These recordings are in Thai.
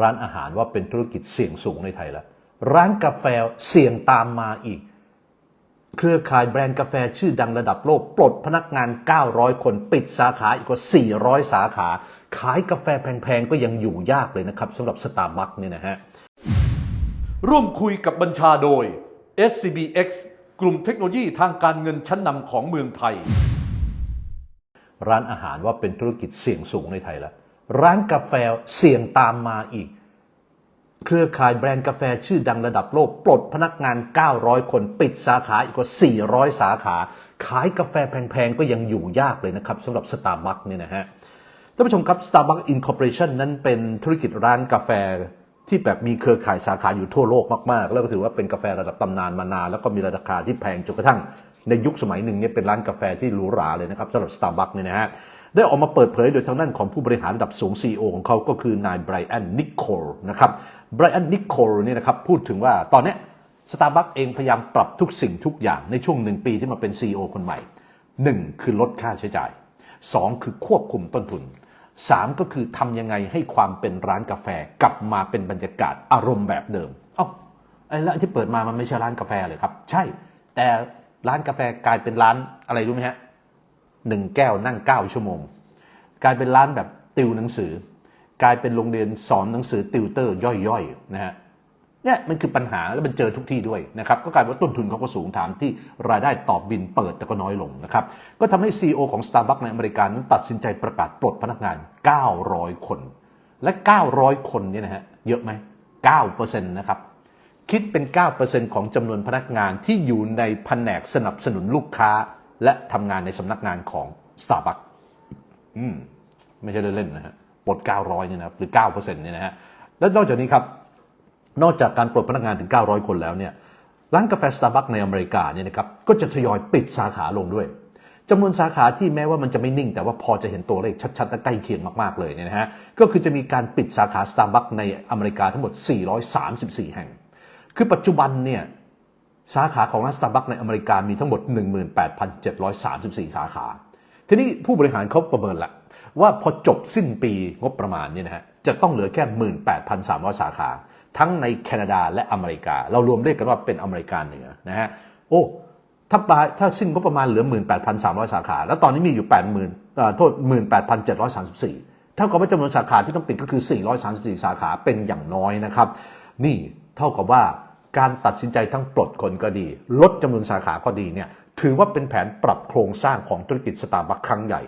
ร้านอาหารว่าเป็นธุรกิจเสี่ยงสูงในไทยแล้ว ร้านกาแฟเสี่ยงตามมาอีก เครือข่ายแบรนด์กาแฟชื่อดังระดับโลก ปลดพนักงาน 900 คนปิดสาขาอีกกว่า 400 สาขา ขายกาแฟแพงๆ ก็ยังอยู่ยากเลยนะครับสำหรับสตาร์บัคเนี่ยนะฮะ ร่วมคุยกับบัญชาโดย SCBX กลุ่มเทคโนโลยีทางการเงินชั้นนำของเมืองไทย ร้านอาหารว่าเป็นธุรกิจเสี่ยงสูงในไทยแล้ว ร้านกาแฟเสี่ยงตามมาอีก เครือข่ายแบรนด์กาแฟชื่อดังระดับโลก ปลดพนักงาน 900 คน ปิดสาขาอีกกว่า 400 สาขา ขายกาแฟแพงๆ ก็ยังอยู่ยากเลยนะครับสำหรับ Starbucks เนี่ยนะฮะท่านผู้ชมครับ Starbucks Incorporation นั้นเป็นธุรกิจร้านกาแฟที่แบบมีเครือข่ายสาขาอยู่ทั่วโลกมาก ๆ แล้วก็ถือว่าเป็นกาแฟระดับตำนานมานานแล้วก็มีราคาที่แพงจนกระทั่ง ในยุคสมัยหนึ่งเนี่ยเป็นร้านกาแฟที่หรูหราเลยนะครับสำหรับ Starbucks เนี่ยนะฮะได้ออกมาเปิดเผยโดยทางด้านของผู้บริหารระดับสูง CEO ของเขาก็คือนายไบรอันนิโคลนะครับไบรอันนิโคลเนี่ยนะครับพูดถึงว่าตอนนี้สตาร์บัคเองพยายามปรับทุกสิ่งทุกอย่างในช่วงหนึ่งปีที่มาเป็น CEO คนใหม่ 1 คือลดค่าใช้จ่าย 2 คือควบคุมต้นทุน 3 ก็คือทำยังไงให้ความเป็นร้านกาแฟกลับมาเป็นบรรยากาศอารมณ์แบบเดิม เอ้าไอ้ร้านที่เปิดมามันไม่ใช่ร้านกาแฟเลยครับ ใช่ แต่ ร้านกาแฟกลายเป็นร้านอะไรรู้ไหมฮะหนึ่งแก้วนั่งเก้าชั่วโมง กลายเป็นร้านแบบติวหนังสือ กลายเป็นโรงเรียนสอนหนังสือติวเตอร์ย่อยๆนะฮะเนี่ยมันคือปัญหาแล้วมันเจอทุกที่ด้วยนะครับก็กลายเป็นว่าต้นทุนเขาก็สูงถามที่รายได้ตอบบินเปิดแต่ก็น้อยลงนะครับก็ทำให้ CEO ของ Starbucks ในอเมริกานั้นตัดสินใจประกาศปลดพนักงาน 900 คน และ 900 คนเนี่ยนะฮะเยอะไหม9%นะครับ คิดเป็น 9%ของจำนวนพนักงานที่อยู่ในแผนกสนับสนุนลูกค้า และทำงานในสำนักงานของ Starbucks อืม ไม่ใช่เล่นๆนะฮะปลด 900เนี่ยนะหรือ 9%เนี่ยนะฮะ แล้วนอกจากนี้ครับ นอกจากการปลดพนักงานถึง 900 คนแล้วเนี่ย ร้านกาแฟ Starbucks ในอเมริกาเนี่ยนะครับ ก็จะทยอยปิดสาขาลงด้วยจำนวนสาขาที่แม้ว่ามันจะไม่นิ่ง แต่ว่าพอจะเห็นตัวเลขชัดๆและใกล้เคียงมากๆเลยเนี่ยนะฮะ ก็คือจะมีการปิดสาขา Starbucks ในอเมริกาทั้งหมด 434 แห่ง คือปัจจุบันเนี่ยสาขาของร้านสตาร์บัคในอเมริกามีทั้งหมด 18,734 สาขา ทีนี้ผู้บริหารเขาประเมินละว่าพอจบสิ้นปีงบประมาณเนี่ยนะฮะจะต้องเหลือแค่ 18,300 สาขา ทั้งในแคนาดาและอเมริกา เรารวมเรียกกันว่าเป็นอเมริกาเหนือนะฮะโอ้ถ้าปลายถ้าสิ้นงบประมาณเหลือ 18,300 สาขา แล้วตอนนี้มีอยู่ 80,000เอ่อโทษ 18,734 เท่ากับว่าจำนวนสาขาที่ต้องปิดก็คือ 434 สาขาเป็นอย่างน้อยนะครับ นี่เท่ากับว่า การตัดสินใจทั้งปลดคนก็ดี ลดจำนวนสาขาก็ดีเนี่ยถือว่าเป็นแผนปรับโครงสร้างของธุรกิจสตาร์บัคครั้งใหญ่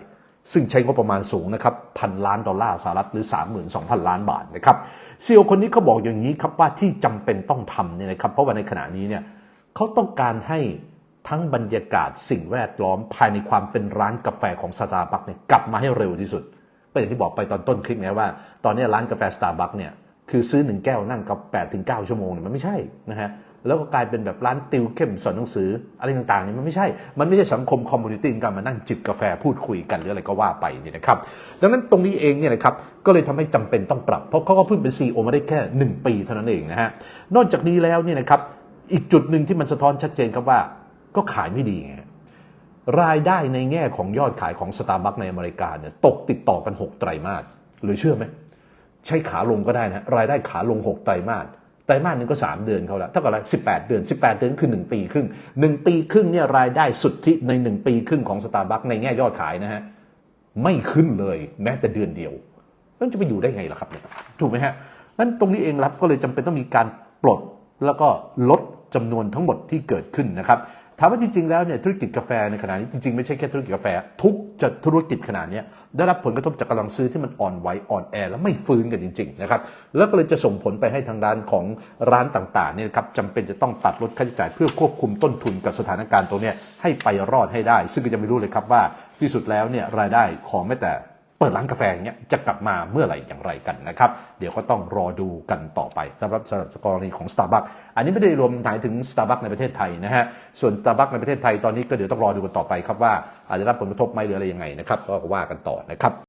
ซึ่งใช้งบประมาณสูงนะครับพันล้านดอลลาร์สหรัฐหรือ 32,000 ล้านบาทนะครับซีอคนนี้เขาบอกอย่างนี้ครับว่าที่จำเป็นต้องทำเนี่ยนะครับเพราะว่าในขณะนี้เนี่ยเขาต้องการให้ทั้งบรรยากาศสิ่งแวดล้อมภายในความเป็นร้านกาแฟของสตาร์บัคเนี่ยกลับมาให้เร็วที่สุดก็อย่างที่บอกไปตอนต้นคลิปไงว่า ตอนนี้ร้านกาแฟสตาร์บัคเนี่ย คือซื้อหนึ่งแก้วนั่งกับ8ถึง9ชั่วโมงเนี่ยมันไม่ใช่นะฮะแล้วก็กลายเป็นแบบร้านติวเข้มสอนหนังสืออะไรต่างๆเนี่ยมันไม่ใช่ มันไม่ใช่สังคมคอมมูนิตี้การมานั่งจิบกาแฟพูดคุยกันหรืออะไรก็ว่าไปเนี่ยนะครับ ดังนั้นตรงนี้เองเนี่ยนะครับก็เลยทำให้จำเป็นต้องปรับ เพราะเขาก็เพิ่งเป็นซีอมาได้แค่ 1 ปีเท่านั้นเองนะฮะ นอกจากนี้แล้วเนี่ยนะครับอีกจุดหนึ่งที่มันสะท้อนชัดเจนครับว่าก็ขายไม่ดีไงรายได้ในแง่ของยอดขายของสตาร์บัคในอเมริกาเนี่ยตกติดต่อกัน 6 ไตรมาสหรือเชื่อไหม ใช้ขาลงก็ได้นะ รายได้ขาลง 6 ไตรมาสไตรมาสนึงก็ 3 เดือนเขาแล้วเท่ากับอะไร18 เดือน 18 เดือนคือ 1 ปีครึ่ง 1 ปีครึ่งเนี่ยรายได้สุทธิใน 1 ปีครึ่งของสตาร์บัคในแง่ยอดขายนะฮะไม่ขึ้นเลยแม้แต่เดือนเดียวแล้วจะไปอยู่ได้ไงล่ะครับถูกไหมฮะนั้นตรงนี้เองรับก็เลยจำเป็นต้องมีการปลดแล้วก็ลดจำนวนทั้งหมดที่เกิดขึ้นนะครับ ถามว่าจริงๆแล้วเนี่ยธุรกิจกาแฟในขณะนี้จริงๆไม่ใช่แค่ธุรกิจกาแฟ ทุกจะธุรกิจขนาดนี้ได้รับผลกระทบจากกำลังซื้อที่มันอ่อนไหวอ่อนแอและไม่ฟื้นกันจริงๆนะครับแล้วก็เลยจะส่งผลไปให้ทางด้านของร้านต่างๆเนี่ยครับจำเป็นจะต้องตัดลดค่าใช้จ่ายเพื่อควบคุมต้นทุนกับสถานการณ์ตรงเนี้ยให้ไปรอดให้ได้ ซึ่งก็จะไม่รู้เลยครับว่าที่สุดแล้วเนี่ยรายได้ของแม้แต่ เปิดร้านกาแฟอย่างเงี้ยจะกลับมาเมื่อไหร่อย่างไรกันนะครับ เดี๋ยวก็ต้องรอดูกันต่อไปสำหรับสำหรับกรณีของ Starbucks อันนี้ไม่ได้รวมหมายถึง Starbucks ในประเทศไทยนะฮะส่วน Starbucks ในประเทศไทยตอนนี้ก็เดี๋ยวต้องรอดูกันต่อไปครับว่าอาจจะรับผลกระทบไหมหรืออะไรยังไงนะครับก็ว่ากันต่อนะครับ